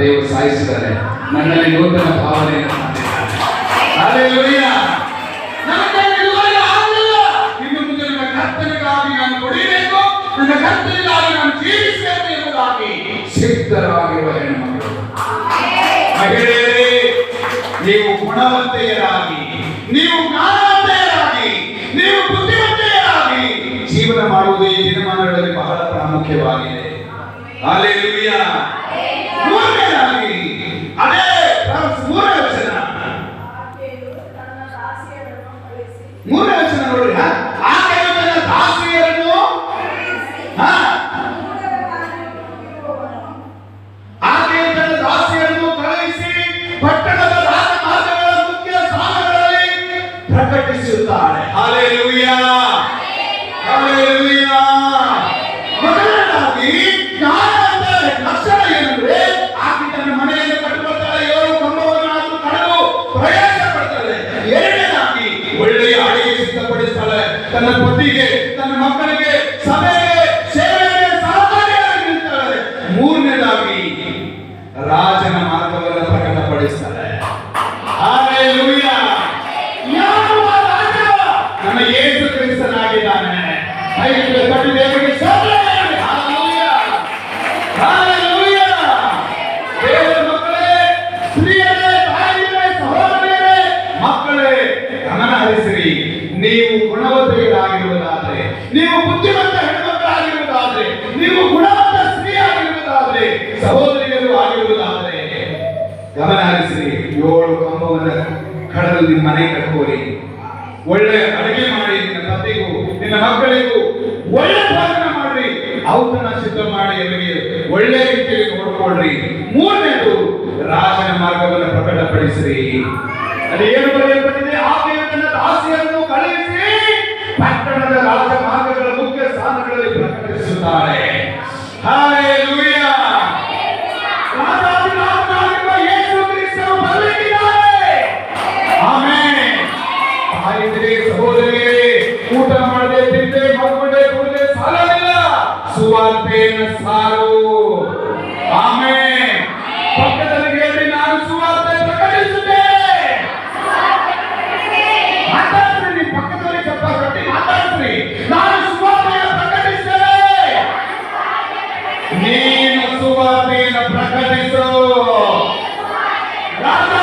ದೇವರು ಸಾಯಿಸಿದ್ದಾರೆ. ನನ್ನಲ್ಲಿ ನೂತನ ಭಾವನೆಯನ್ನು ಇನ್ನು ಮುಂದೆ ನನ್ನ ನಾನು ಕೊಡಿಬೇಕು. ನಾನು ನೀವು ಗುಣವಂತೆಯರಾಗಿ, ನೀವು ಜ್ಞಾನವಂತೆಯರಾಗಿ, ನೀವು ಬುದ್ಧಿವಂತೆಯರಾಗಿ ಜೀವನ ಮಾಡುವುದು ಈ ದಿನಮಾನಗಳಲ್ಲಿ ಬಹಳ ಪ್ರಾಮುಖ್ಯವಾಗಿದೆ. ಅಲೆಲುಯ್ಯ ಮೂರನೇ ವಚನ. ಮೂರನೇ ನೋಡ್ರಿ ಆಕೆಯು ದಾಸಿಯರನ್ನು ಹಾ. ಕಡದಲ್ಲಿ ಮನೆ ಕಟ್ಟುವರಿ ಒಳ್ಳೆ ಅಡುಗೆ ಮಾಡಿ ನಿನ್ನ ತಂದೆಗೂ, ನಿನ್ನ ಮಕ್ಕಳಿಗೂ ಒಳ್ಳೆ ಪಾಲನ ಮಾಡ್ರಿ. ಔತಣ ಸಿದ್ಧ ಮಾಡಿ ಅವರಿಗೆ ಒಳ್ಳೆ ರೀತಿಯಲ್ಲಿ ನೋಡ್ಕೊಳ್ರಿ. ಮೂರನೇದು ರಾಜನ ಮಾರ್ಗವನ್ನು ಪ್ರಕಟಪಡಿಸ್ರಿ. ಅದೇನು ಏನು ಬರೆಯಲ್ಪಟ್ಟಿದೆ? ಆ Amen.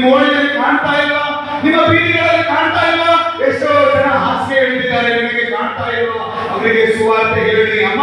ನಿಮ್ಮ ಕಾಣ್ತಾ ಇಲ್ಲ ನಿಮ್ಮ ಬೀದಿಗಳಲ್ಲಿ ಕಾಣ್ತಾ ಇಲ್ಲ ಎಷ್ಟೋ ಜನ ಹಾಸ್ಯ ಹೇಳ್ತಿದ್ದಾರೆ ನಿಮಗೆ ಕಾಣ್ತಾ ಇಲ್ಲ ಅವರಿಗೆ ಸುವಾರ್ತೆ ಹೇಳಿ, ಅಮ್ಮ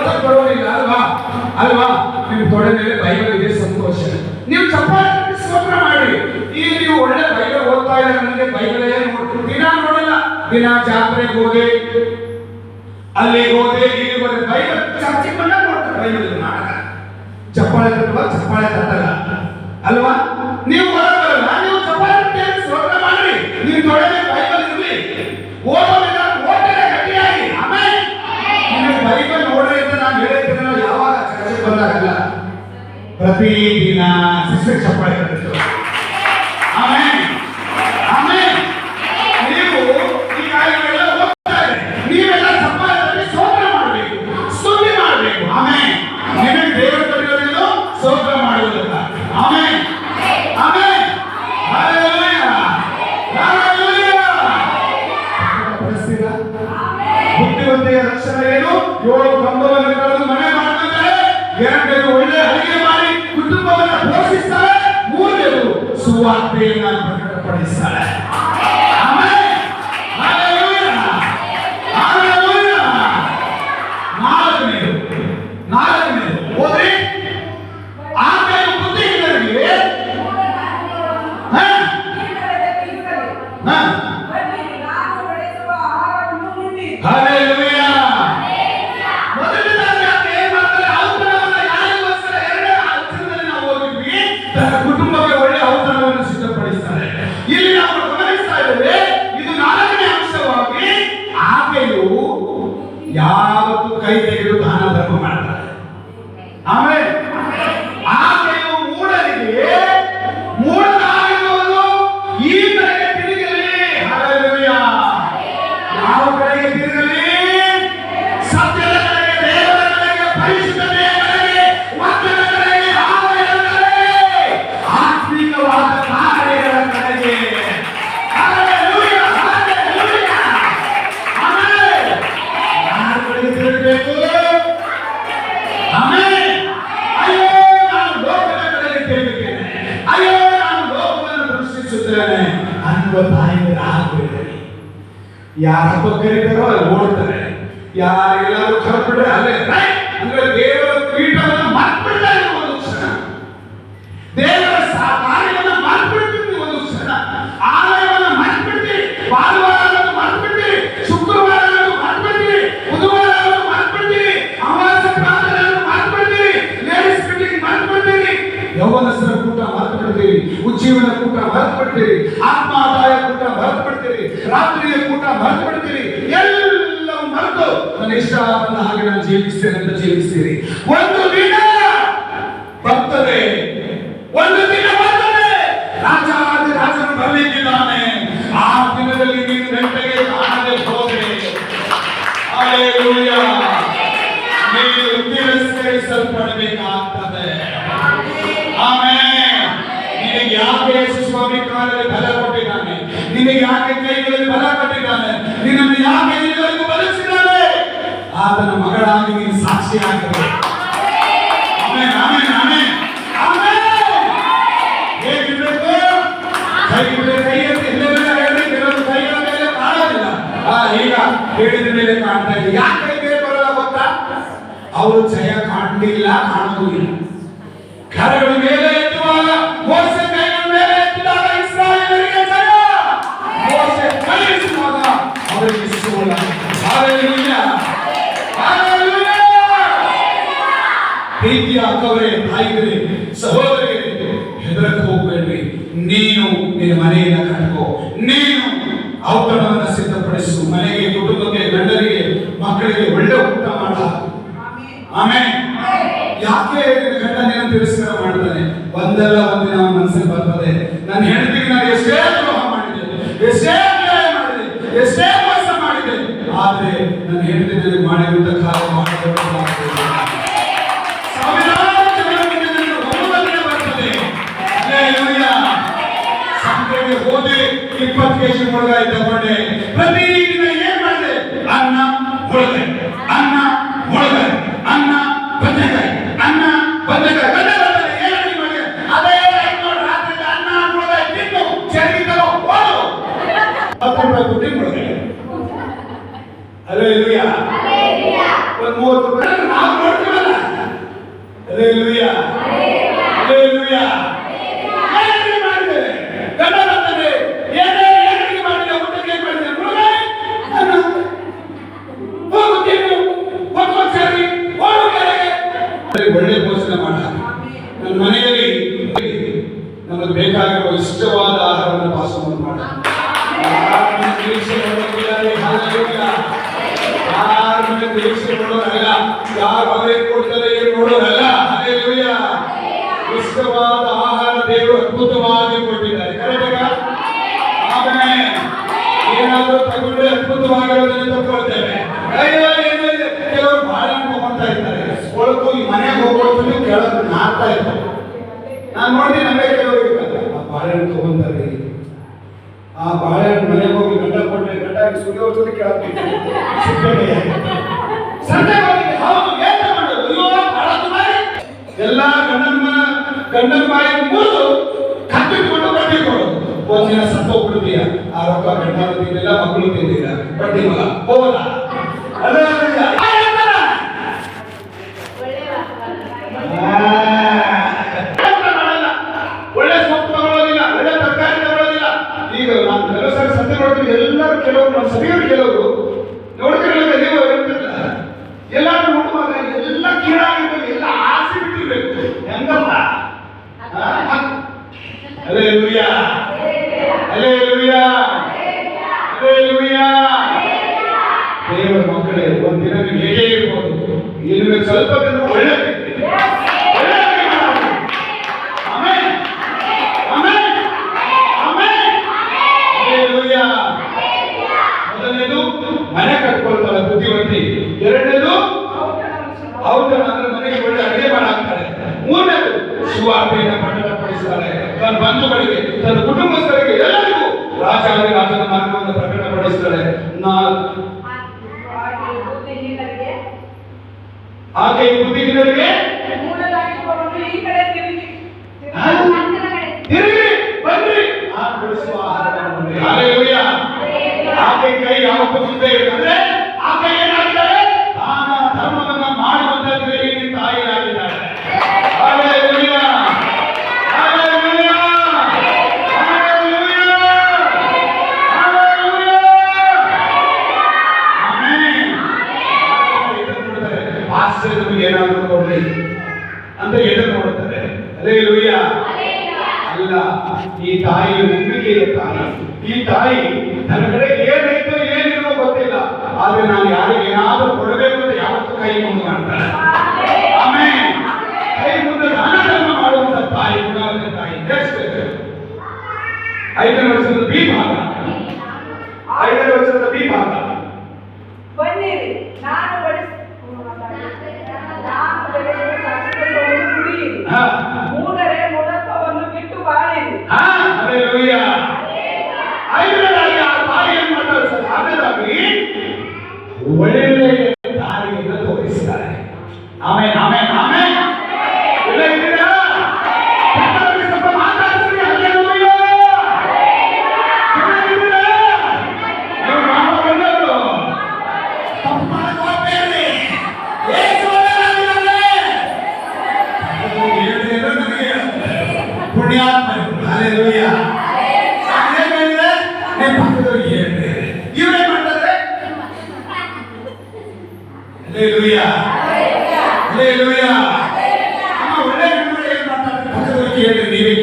ಓದಕ್ ಬರೋದಿಲ್ಲ ಅಲ್ವಾ? ಅಲ್ವಾ? ನಿಮ್ ತೊಡೆ ಮೇಲೆ ಬೈಬಲ್ ಇದೆ, ಸಂತೋಷ. ನೀವು ಚಪ್ಪಾಳೆ ಸ್ತೋತ್ರ ಮಾಡಿ. ಈಗ ನೀವು ಒಳ್ಳೆ ಬೈಬಲ್ ಓದ್ತಾ ಇದ್ರೆ ನನಗೆ ಬೈಬಲ್ ನೋಡ್ತೀವಿ ದಿನ ನೋಡಲ್ಲ. ದಿನ ಜಾತ್ರೆಗೆ ಹೋದೆ. ಅಲ್ಲಿಗೆ ಹೋದೆ ಇಲ್ಲಿ ಹೋದೆ. ಬೈಬಲ್ ಚರ್ಚೆ ಬಂದ ನೋಡ್ತಾರೆ ಬೈಬಲ್ ಚಪ್ಪಾಳೆ ತಟ್ಟಲ್ಲ ಚಪ್ಪಾಳೆ ತಟ್ಟಲ್ಲ. ಅಲ್ವಾ? ನೀವು ప్రతి నా సిస్టర్ చెప్పాలి ಬದಲಾಗಿ ನೀನು ಸಾಕ್ಷಿ ಆಗ್ತದೆ. ಹೇಗಿರ್ಬೇಕು ಕೈ ಕೈ ಈಗ ಹೇಳಿದ ಮೇಲೆ ಕಾಣ್ತಾ ಇದೆ. ಯಾಕೆ ಕೈ ಬರಲ್ಲ ಗೊತ್ತಾ? ಅವರು ಜಯ ಕಾಣಲಿಲ್ಲ, ಕಾಣೋದು నేను నేను అనేది నాకు అనుకో నేను అవుతాను అన్న సిద్ధపరుస్తూ మనే ಗಂಡನ ಬಾಯಿ ಮುರಿದು ಕಪ್ಪಿಟ್ಕೊಂಡು ಬಡ್ಡಿ ಕೊಡು ಒಂದ್ ದಿನ ಸತ್ತು ಹೋಗ್ಬಿಡ್ತೀಯ ಆ ರೊಕ್ಕ ಗಂಡ ತಿಂದಿಲ್ಲ ಮಕ್ಕಳು ತಿಂದಿಲ್ಲ ಬಡ್ಡಿ ಮಗ ಹೋಗಲ್ಲ ಅಲ್ಲ நீ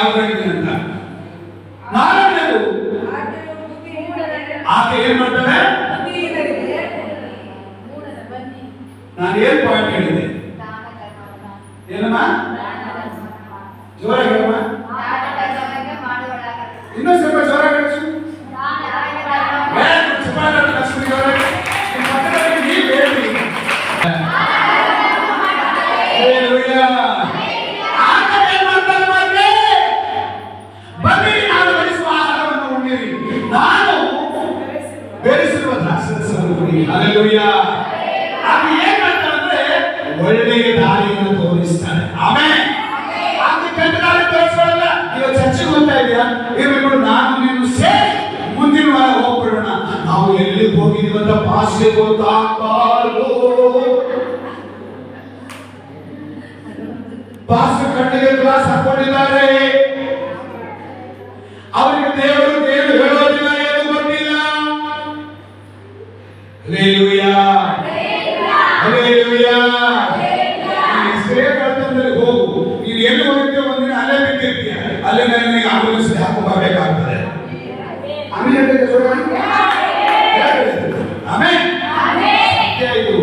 abren ಒಳ್ಳೆಯ ದಾರಿಯನ್ನು ತೋರಿಸ್ತಾನೆ. ಆಮೇಲೆ ಕೆಟ್ಟ ದಾರಿ ತೋರಿಸ್ಕೊಳ್ಳಲ್ಲ. ಇವತ್ತು ಚರ್ಚೆಗೆ ಹೋಗ್ತಾ ಇದೆಯಾ ನಾನು ನೀನು ಸೇರಿ ಮುಂದಿನ ವಾರ ಹೋಗ್ಬಿಡೋಣ. ಪಾಸ್ ಕಣ್ಣಿಗೆ ಗ್ಲಾಸ್ ಹಾಕೊಂಡಿದ್ದಾರೆ.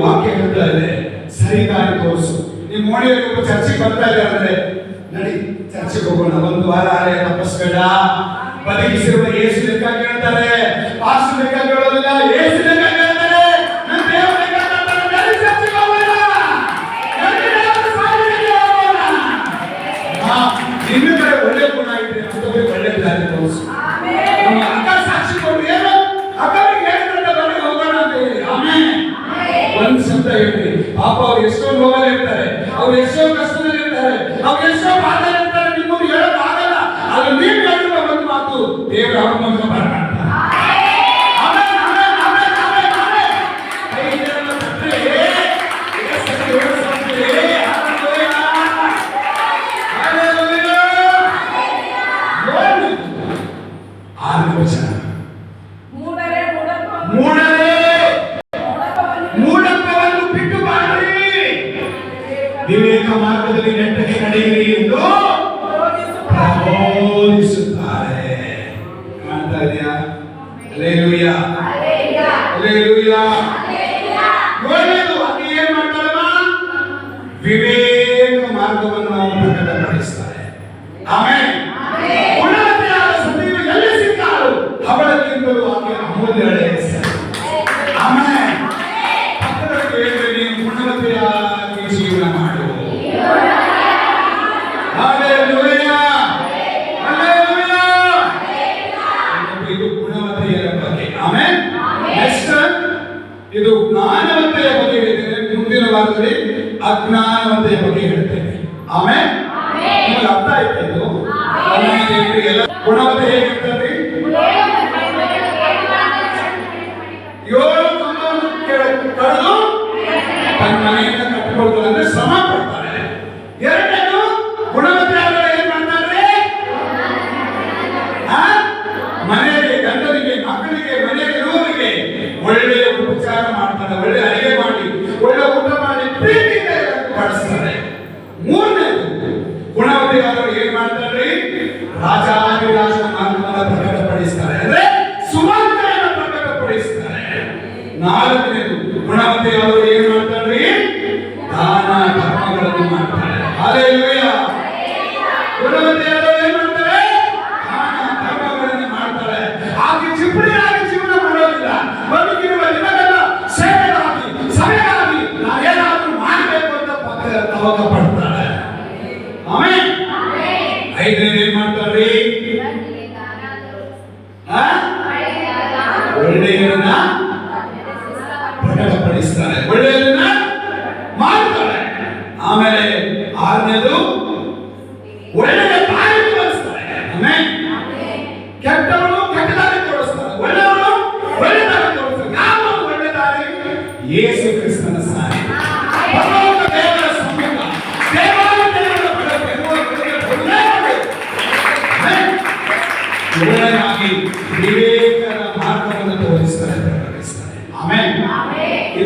ವಾಕ್ಯ ಹೇಳ್ತಾ ಇದೆ. ಸರಿ ದಾರಿ ತೋರಿಸು. ನೀವು ಮೋಡಿ ಒಬ್ಬ ಚರ್ಚೆಗೆ ಬರ್ತಾ ಇದೆ ಅಂದ್ರೆ, ನಡಿ, ಚರ್ಚೆಗೆ ಹೋಗೋಣ. ಒಂದು ವಾರ ಆರೆ ತಪ್ಪಿಸ್ಬೇಡ ಬದುಕಿಸಿರುವ ಏಸು ಲೆಕ್ಕ ಕೇಳ್ತಾರೆ. ಪಾಸ್ ಲೆಕ್ಕ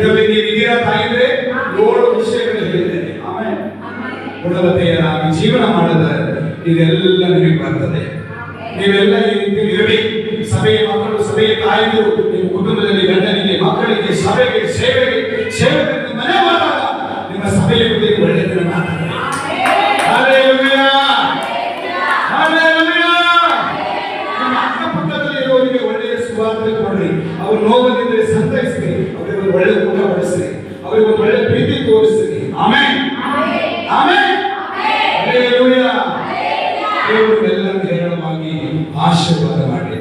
ಇದರಲ್ಲಿ ನೀವು ಇದೀರಾ ತಾಯಿದ್ರೆ? ಏಳು ವಿಷಯಗಳು ಹೇಳಿದ್ದೇನೆ. ಗುಣವತೆಯರಾಗಿ ಜೀವನ ಮಾಡದ ಇದೆಲ್ಲ ನಿಮಗೆ ಬರ್ತದೆ. ನೀವೆಲ್ಲ ಈ ರೀತಿ ಇರಬೇಕು ಸಭೆಯ ಮಕ್ಕಳು, ಸಭೆಯ ತಾಯಿಗಳು, ನಿಮ್ಮ ಕುಟುಂಬದಲ್ಲಿ ಗಂಡನಿಗೆ, ಮಕ್ಕಳಿಗೆ, ಸಭೆಗೆ, ಸೇವೆಗೆ